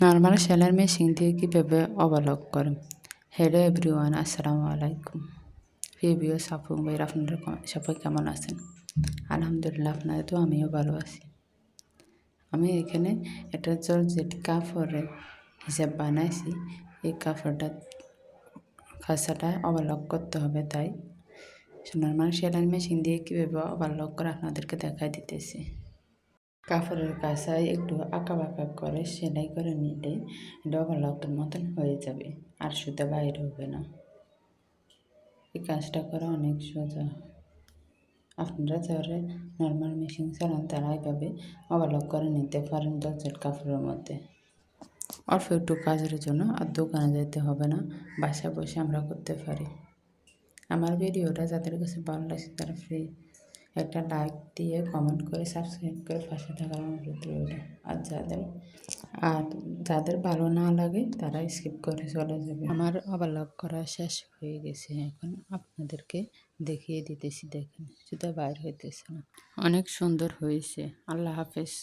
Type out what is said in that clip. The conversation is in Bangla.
নর্মাল সেলার মেশিন দিয়ে কীভাবে অবলক করেন হ্যালো এভরিওয়ান আসসালামু আলাইকুম প্রিভিও সাফু ভাইয়ের আপনারা সবাই কেমন আছেন আলহামদুলিল্লাহ আপনাদের তো আমিও ভালো আছি আমি এখানে একটা জর্জেট কাপড়ের হিসাব বানাইছি এই কাপড়টা খাঁচাটা অবলক করতে হবে তাই নর্মাল সেলাই মেশিন দিয়ে কীভাবে ওভারলক করে আপনাদেরকে দেখাই দিতেছি কাপড়ের কাঁচায় একটু আঁকা বাঁকা করে সেলাই করে নিলে ডবল লকের মতন হয়ে যাবে, আর সুতা বাইরে হবে না। এই কাজটা করা অনেক সোজা। আপনারা যারা নর্মাল মেশিন চালান, তারা এভাবে ওভারলক করে নিতে পারেন দরজার কাপড়ের মধ্যে। অল্প একটু কাজের জন্য আর দোকানে যেতে হবে না বাসা বসে আমরা করতে পারি। আমার ভিডিওটা যাদের কাছে ভালো লাগছে তারা ফ্রি একটা লাইক দিয়ে কমেন্ট করে সাবস্ক্রাইব করে পাশে থাকার অনুরোধ রইল। আর যাদের আর যাদের ভালো না লাগে, তারা স্কিপ করে চলে যাবে। আমার আবার লক করা শেষ হয়ে গেছে। এখন আপনাদেরকে দেখিয়ে দিতেছি, দেখেন সেটা বাইর হইতেছে না। অনেক সুন্দর হয়েছে। আল্লাহ হাফেজ।